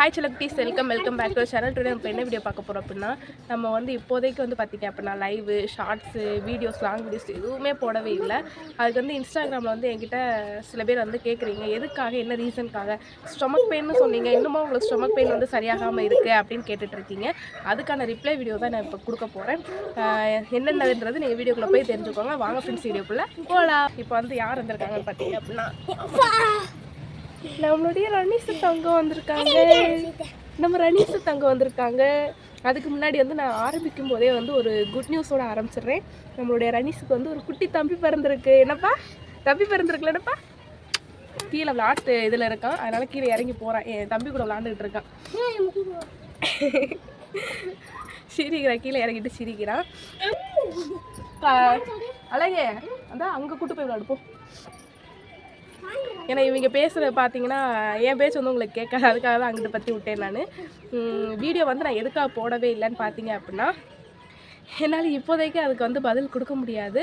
Hi செலக்டிஸ் welcome welcome back to channel today நம்ம என்ன video பார்க்க போகிறோம் அப்படின்னா நம்ம வந்து இப்போதைக்கு வந்து பார்த்திங்க அப்படின்னா live shorts videos long videos எதுவுமே போடவே இல்லை. அதுக்கு வந்து இன்ஸ்டாகிராமில் வந்து என்கிட்ட சில பேர் வந்து கேட்குறீங்க எதுக்காக என்ன ரீசனுக்காக ஸ்டொமக் பெயின்னு சொன்னீங்க இன்னுமா உங்களுக்கு ஸ்டொமக் பெயின் வந்து சரியாகாமல் இருக்குது அப்படின்னு கேட்டுட்ருக்கீங்க அதுக்கான ரிப்ளை வீடியோ தான் நான் இப்போ கொடுக்க போகிறேன் என்னென்னதுன்றது நீங்கள் வீடியோக்குள்ளே போய் தெரிஞ்சுக்கோங்க. வாங்க ஃப்ரெண்ட்ஸ் வீடியோக்குள்ளே போகலாம் இப்போ வந்து யார் வந்திருக்காங்கன்னு பார்த்தீங்க அப்படின்னா நம்மளுடைய ரணிசு தங்கம் வந்திருக்காங்க. நம்ம ரணிசு தங்கம் வந்திருக்காங்க. அதுக்கு முன்னாடி வந்து நான் ஆரம்பிக்கும் போதே வந்து ஒரு குட் நியூஸோட ஆரம்பிச்சிடுறேன். நம்மளுடைய ரணிஸுக்கு வந்து ஒரு குட்டி தம்பி பிறந்திருக்கு. என்னப்பா? தம்பி பிறந்திருக்குல்ல என்னப்பா? கீழே விளாட்டு இதில் இருக்கான். அதனால கீழே இறங்கி போகிறான் என் தம்பி கூட விளாண்டுட்டு இருக்கான். சிரிக்கிறான் கீழே இறங்கிட்டு சிரிக்கிறான். அழகே அதான் அங்கே கூட்டு போய் விளாடுப்போம் ஏன்னா இவங்க பேசுகிறத பார்த்தீங்கன்னா என் பேச்சு வந்து உங்களுக்கு கேட்காது. அதுக்காக தான் அங்கிட்ட பற்றி விட்டேன் நான். வீடியோ வந்து நான் எதுக்காக போடவே இல்லைன்னு பார்த்தீங்க அப்படின்னா என்னால் இப்போதைக்கு அதுக்கு வந்து பதில் கொடுக்க முடியாது.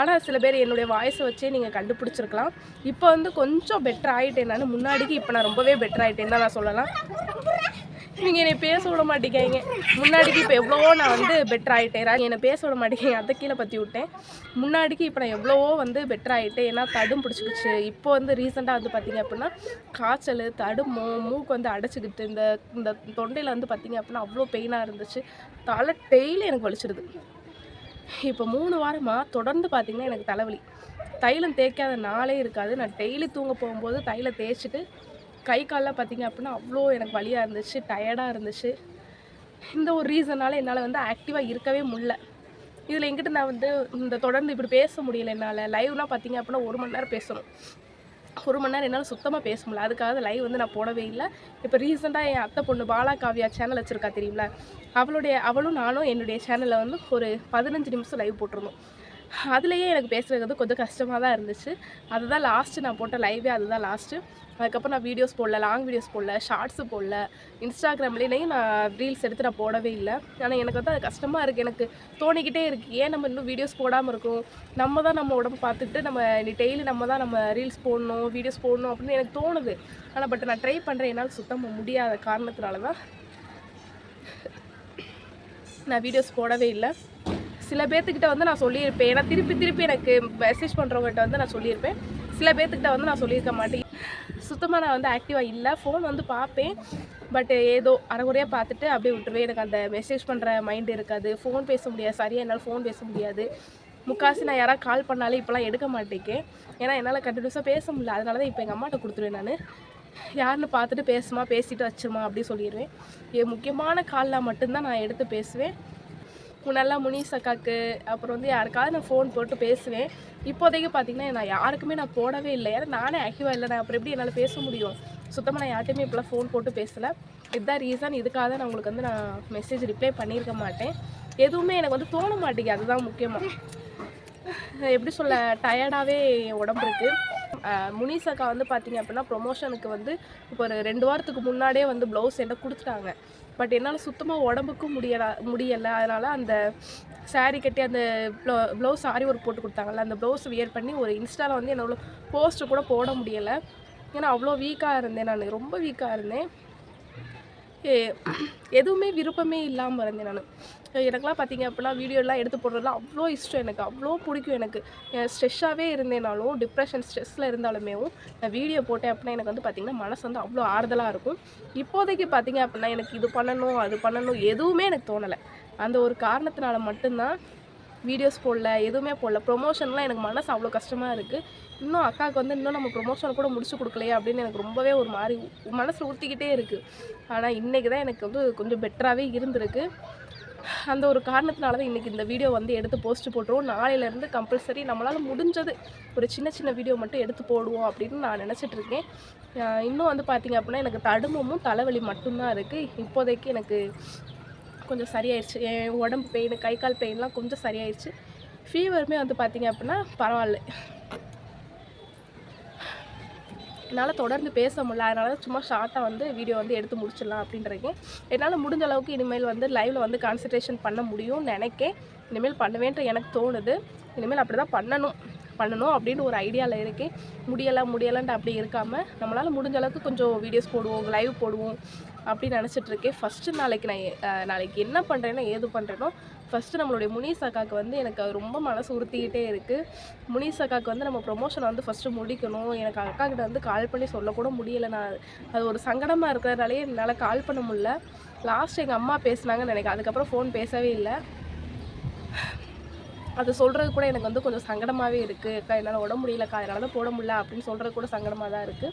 ஆனால் சில பேர் என்னுடைய வாய்ஸை வச்சே நீங்கள் கண்டுபிடிச்சிருக்கலாம். இப்போ வந்து கொஞ்சம் பெட்டர் ஆகிட்டேன் நான். முன்னாடிக்கு இப்போ நான் ரொம்பவே பெட்டர் ஆகிட்டேன்னு தான் நான் சொல்லலாம். நீங்கள் என்னை பேச விட மாட்டேங்காங்க முன்னாடிக்கு இப்போ எவ்வளவோ நான் வந்து பெட்டர் ஆகிட்டேன் என்னை பேச விட மாட்டேங்க அதை கீழே பற்றி விட்டேன். முன்னாடிக்கு இப்போ நான் எவ்வளவோ வந்து பெட்டர் ஆகிட்டேன் ஏன்னா தடும் பிடிச்சிக்கிச்சு. இப்போ வந்து ரீசெண்டாக வந்து பார்த்தீங்க அப்படின்னா காய்ச்சல் தடுமோ மூக்கு வந்து அடைச்சிக்கிட்டு இந்த இந்த தொண்டையில் வந்து பார்த்தீங்க அப்படின்னா அவ்வளோ பெயினாக இருந்துச்சு. தலை டெய்லி எனக்கு வலிச்சிடுது இப்போ மூணு வாரமாக தொடர்ந்து பார்த்திங்கன்னா எனக்கு தலைவலி. தைலம் தேய்க்காத நாளே இருக்காது. நான் டெய்லி தூங்க போகும்போது தைலம் தேய்ச்சிட்டு கை காலில் பார்த்தீங்க அப்படின்னா அவ்வளோ எனக்கு வழியாக இருந்துச்சு டயர்டாக இருந்துச்சு. இந்த ஒரு ரீசனால் என்னால் வந்து ஆக்டிவாக இருக்கவே முடியல. இதில் எங்கிட்ட நான் வந்து இந்த தொடர்ந்து இப்படி பேச முடியல என்னால். லைவ்னால் பார்த்தீங்க அப்படின்னா ஒரு மணி நேரம் பேசணும். ஒரு மணி நேரம் என்னால் சுத்தமாக பேச முடியல. அதுக்காக லைவ் வந்து நான் போடவே இல்லை. இப்போ ரீசெண்டாக என் அத்தை பொண்ணு பாலா காவியா சேனல் வச்சுருக்கா தெரியுங்களா அவளுடைய அவளும் நானும் என்னுடைய சேனலில் வந்து ஒரு பதினஞ்சு நிமிஷம் லைவ் போட்டிருந்தோம். அதுலேயே எனக்கு பேசுகிறது வந்து கொஞ்சம் கஷ்டமாக தான் இருந்துச்சு. அதுதான் லாஸ்ட்டு நான் போட்ட லைவே அதுதான் லாஸ்ட்டு அதுக்கப்புறம் நான் வீடியோஸ் போடல லாங் வீடியோஸ் போடல ஷார்ட்ஸு போடல இன்ஸ்டாகிராம்லேயும் நான் ரீல்ஸ் எடுத்து நான் போடவே இல்லை. ஆனால் எனக்கு வந்து அது கஷ்டமாக இருக்குது எனக்கு தோணிக்கிட்டே இருக்குது ஏன் நம்ம இன்னும் வீடியோஸ் போடாமல் இருக்கோம்? நம்ம தான் நம்ம உடம்பு பார்த்துக்கிட்டு நம்ம டெய்லி நம்ம தான் நம்ம ரீல்ஸ் போடணும் வீடியோஸ் போடணும் அப்படின்னு எனக்கு தோணுது. ஆனால் பட் நான் ட்ரை பண்ணுறேன் என்னால் சுத்தமாக முடியாத காரணத்தினால தான் நான் வீடியோஸ் போடவே இல்லை. சில பேர்த்துக்கிட்ட வந்து நான் சொல்லியிருப்பேன். ஏன்னா திருப்பி திருப்பி எனக்கு மெசேஜ் பண்ணுறவங்ககிட்ட வந்து நான் சொல்லியிருப்பேன். சில பேர்த்துக்கிட்ட வந்து நான் சொல்லியிருக்க மாட்டேன். சுத்தமாக நான் வந்து ஆக்டிவாக இல்லை. ஃபோன் வந்து பார்ப்பேன். பட் ஏதோ அரைகுறையாக பார்த்துட்டு அப்படியே விட்டுருவேன். எனக்கு அந்த மெசேஜ் பண்ணுற மைண்ட் இருக்காது. ஃபோன் பேச முடியாது. சரியாக என்னால் ஃபோன் பேச முடியாது. முக்காசி நான் யாராவது கால் பண்ணாலே இப்போலாம் எடுக்க மாட்டேங்க ஏன்னா என்னால் கண்டினியூஸாக பேச முடியல. அதனால தான் இப்போ எங்கள் அம்மாட்ட கொடுத்துருவேன் நான். யாருன்னு பார்த்துட்டு பேசுமா பேசிட்டு வச்சிருமா அப்படி சொல்லிடுவேன். என் முக்கியமான காலில் மட்டும்தான் நான் எடுத்து பேசுவேன். முன்னெல்லாம் முனிஸ் அக்காக்கு அப்புறம் வந்து யாருக்காவது நான் ஃபோன் போட்டு பேசுவேன். இப்போதைக்கு பார்த்தீங்கன்னா நான் யாருக்குமே நான் போடவே இல்லை. ஏன்னா நானே ஆக்டிவாக இல்லை நான் அப்புறம் எப்படி என்னால் பேச முடியும்? சுத்தமாக நான் யார்ட்டையுமே இப்போலாம் ஃபோன் போட்டு பேசலை. இதுதான் ரீசன் இதுக்காக தான் நான் உங்களுக்கு வந்து நான் மெசேஜ் ரிப்ளை பண்ணியிருக்க மாட்டேன். எதுவுமே எனக்கு வந்து தோண மாட்டேங்குது. அதுதான் முக்கியமாக எப்படி சொல்ல டயர்டாகவே என் உடம்பு இருக்குது முனிஸ் அக்கா வந்து பார்த்தீங்க அப்படின்னா ப்ரொமோஷனுக்கு வந்து இப்போ ஒரு ரெண்டு வாரத்துக்கு முன்னாடியே வந்து ப்ளவுஸ் என்கிட்ட கொடுத்துட்டாங்க. பட் என்னால் சுத்தமாக உடம்புக்கும் முடியல முடியலை. அதனால் அந்த சாரீ கட்டி அந்த ப்ளவு ப்ளவுஸ் ஆரி ஒர்க் போட்டு கொடுத்தாங்கல்ல அந்த ப்ளவுஸ் வியர் பண்ணி ஒரு இன்ஸ்டாவில் வந்து என்னோட போஸ்ட்டு கூட போட முடியலை. ஏன்னா அவ்வளோ வீக்காக இருந்தேன் நான் ரொம்ப வீக்காக இருந்தேன். எதுவுமே விருப்பமே இல்லாமல் இருந்தேன் நான். எனக்குலாம் பார்த்தீங்க அப்படின்னா வீடியோலாம் எடுத்து போடுறதுலாம் அவ்வளோ இஷ்டம் எனக்கு அவ்வளோ பிடிக்கும் எனக்கு. ஸ்ட்ரெஸ்ஸாகவே இருந்தேனாலும் டிப்ரெஷன் ஸ்ட்ரெஸ்ஸில் இருந்தாலுமே நான் வீடியோ போட்டேன் அப்படின்னா எனக்கு வந்து பார்த்திங்கன்னா மனசு வந்து அவ்வளோ ஆறுதலாக இருக்கும். இப்போதைக்கு பார்த்தீங்க அப்படின்னா எனக்கு இது பண்ணணும் அது பண்ணணும் எதுவுமே எனக்கு தோணலை. அந்த ஒரு காரணத்தினால மட்டும்தான் வீடியோஸ் போடல எதுவுமே போடல. ப்ரொமோஷன்லாம் எனக்கு மனசு அவ்வளோ கஷ்டமாக இருக்குது இன்னும் அக்காவுக்கு வந்து இன்னும் நம்ம ப்ரொமோஷன் கூட முடிச்சு கொடுக்கலையே அப்படின்னு எனக்கு ரொம்பவே ஒரு மாதிரி மனசில் ஊற்றிக்கிட்டே இருக்குது ஆனால் இன்றைக்கி தான் எனக்கு வந்து கொஞ்சம் பெட்டராகவே இருந்திருக்கு. அந்த ஒரு காரணத்தினால தான் இன்றைக்கி இந்த வீடியோ வந்து எடுத்து போஸ்ட் போட்டுருவோம். நாளையிலேருந்து கம்பல்சரி நம்மளால் முடிஞ்சது ஒரு சின்ன சின்ன வீடியோ மட்டும் எடுத்து போடுவோம் அப்படின்னு நான் நினச்சிட்டு இருக்கேன். இன்னும் வந்து பார்த்திங்க அப்படின்னா எனக்கு தடுமமும் தலைவலி மட்டும்தான் இருக்குது இப்போதைக்கு எனக்கு கொஞ்சம் சரியாயிடுச்சு என் உடம்பு பெயின் கை கால் பெயின்லாம் கொஞ்சம் சரியாயிடுச்சு ஃபீவருமே வந்து பார்த்திங்க அப்படின்னா பரவாயில்ல. என்னால் தொடர்ந்து பேச முடியல. அதனால சும்மா ஷார்ட்டாக வந்து வீடியோ வந்து எடுத்து முடிச்சிடலாம் அப்படின்றீங்க. என்னால் முடிஞ்ச அளவுக்கு இனிமேல் வந்து லைவில் வந்து கான்சன்ட்ரேஷன் பண்ண முடியும்னு நினைக்கேன். இனிமேல் பண்ணுவேன்ற எனக்கு தோணுது. இனிமேல் அப்படி தான் பண்ணணும். பண்ணணும் அப்படின்னு ஒரு ஐடியாவில் இருக்கேன். முடியலை முடியலைன்ட்டு அப்படி இருக்காமல் நம்மளால் முடிஞ்ச அளவுக்கு கொஞ்சம் வீடியோஸ் போடுவோம் லைவ் போடுவோம் அப்படின்னு நினச்சிட்டு இருக்கேன். ஃபஸ்ட்டு நாளைக்கு நான் நாளைக்கு என்ன பண்ணுறேனோ ஏது பண்ணுறேனோ ஃபஸ்ட்டு நம்மளுடைய முனீஸ் அக்காவுக்கு வந்து எனக்கு ரொம்ப மனசு உறுத்திக்கிட்டே இருக்குது முனீஸ் அக்காவுக்கு வந்து நம்ம ப்ரொமோஷனை வந்து ஃபஸ்ட்டு முடிக்கணும். எனக்கு அக்கா கிட்ட வந்து கால் பண்ணி சொல்லக்கூட முடியலை. நான் அது ஒரு சங்கடமாக இருக்கிறதுனாலே என்னால் கால் பண்ண முடியல. லாஸ்ட் எங்கள் அம்மா பேசினாங்கன்னு எனக்கு அதுக்கப்புறம் ஃபோன் பேசவே இல்லை. அது சொல்கிறது கூட எனக்கு வந்து கொஞ்சம் சங்கடமாகவே இருக்குது அக்கா என்னால் உடம்பு முடியலக்கா அதனால தான் போட முடியல அப்படின்னு சொல்கிறது கூட சங்கடமாக தான் இருக்குது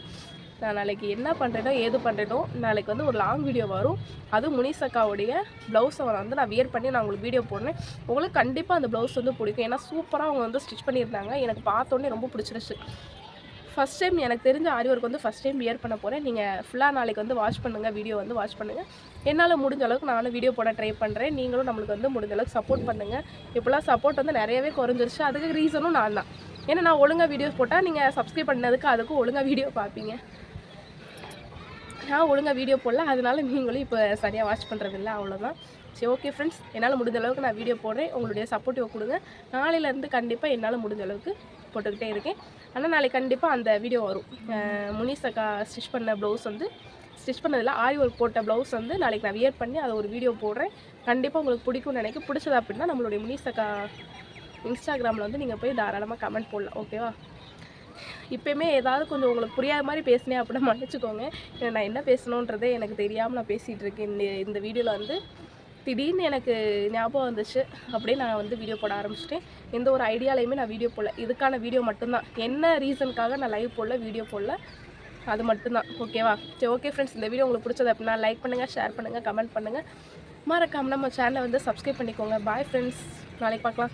நான் நாளைக்கு என்ன பண்ணுறேனோ ஏது பண்ணுறேனோ நாளைக்கு வந்து ஒரு லாங் வீடியோ வரும். அது முனிஸ் அக்காவுடைய ப்ளவுஸை வந்து நான் வியர் பண்ணி நான் உங்களுக்கு வீடியோ போடுறேன். உங்களுக்கு கண்டிப்பாக அந்த ப்ளவுஸ் வந்து பிடிக்கும். ஏன்னா சூப்பராக அவங்க வந்து ஸ்டிச் பண்ணியிருந்தாங்க. எனக்கு பார்த்தோன்னே ரொம்ப பிடிச்சிருச்சு. ஃபஸ்ட் டைம் எனக்கு தெரிஞ்ச ஆரி ஒர்க் வந்து ஃபஸ்ட் டைம் வியர் பண்ண போகிறேன் நீங்கள் ஃபுல்லாக நாளைக்கு வந்து வாட்ச் பண்ணுங்கள் வீடியோ வந்து வாட்ச் பண்ணுங்கள் என்னால் முடிஞ்ச அளவுக்கு நானும் வீடியோ போட ட்ரை பண்ணுறேன் நீங்களும் நம்மளுக்கு வந்து முடிஞ்ச அளவுக்கு சப்போர்ட் பண்ணுங்கள் இப்போலாம் சப்போர்ட் வந்து நிறையவே குறைஞ்சிருச்சு. அதுக்கு ரீசனும் நான் தான். ஏன்னா நான் ஒழுங்காக வீடியோஸ் போட்டால் நீங்கள் சப்ஸ்கிரைப் பண்ணதுக்கு அதுக்கும் ஒழுங்காக வீடியோ பார்ப்பீங்க. நான் ஒழுங்காக வீடியோ போடல. அதனால நீங்களும் இப்போ சரியாக வாட்ச் பண்ணுறதில்ல அவ்வளோதான் சரி ஓகே ஃப்ரெண்ட்ஸ் என்னால் முடிஞ்ச அளவுக்கு நான் வீடியோ போடுறேன். உங்களுடைய சப்போர்ட்டிவ் கொடுங்க. நாளையிலேருந்து கண்டிப்பாக என்னால் முடிஞ்ச அளவுக்கு போட்டுக்கிட்டே இருக்கேன். ஆனால் நாளைக்கு கண்டிப்பாக அந்த வீடியோ வரும். அஹ் முனிஸ் அக்கா ஸ்டிச் பண்ண ப்ளவுஸ் வந்து ஸ்டிச் பண்ணதில் ஆரி ஒர்க் போட்ட ப்ளவுஸ் வந்து நாளைக்கு நான் வியர் பண்ணி அதை ஒரு வீடியோ போடுறேன். கண்டிப்பாக உங்களுக்கு பிடிக்கும்னு நினைக்க பிடிச்சது அப்படின்னா நம்மளுடைய முனிஸ் அக்கா இன்ஸ்டாகிராமில் வந்து நீங்கள் போய் தாராளமாக கமெண்ட் போடலாம். ஓகேவா இப்போயுமே ஏதாவது கொஞ்சம் உங்களுக்கு புரியாத மாதிரி பேசினேன் அப்படின்னா மன்னிச்சுக்கோங்க. நான் என்ன பேசணுன்றதே எனக்கு தெரியாமல் நான் பேசிகிட்டு இருக்கேன். இந்த இந்த வீடியோவில் வந்து திடீர்னு எனக்கு ஞாபகம் வந்துச்சு. அப்படியே நான் வந்து வீடியோ போட ஆரம்பிச்சிட்டேன். எந்த ஒரு ஐடியாலையுமே நான் வீடியோ போடல. இதுக்கான வீடியோ மட்டும்தான். என்ன ரீசனுக்காக நான் லைவ் போடல வீடியோ போடல அது மட்டும்தான். ஓகேவா சரி ஓகே ஃப்ரெண்ட்ஸ் இந்த வீடியோ உங்களுக்கு பிடிச்சது அப்படின்னா லைக் பண்ணுங்கள் ஷேர் பண்ணுங்கள் கமெண்ட் பண்ணுங்கள் மறக்காமல் நம்ம சேனலை வந்து சப்ஸ்கிரைப் பண்ணிக்கோங்க. பாய் ஃப்ரெண்ட்ஸ் நாளைக்கு பார்க்கலாம்.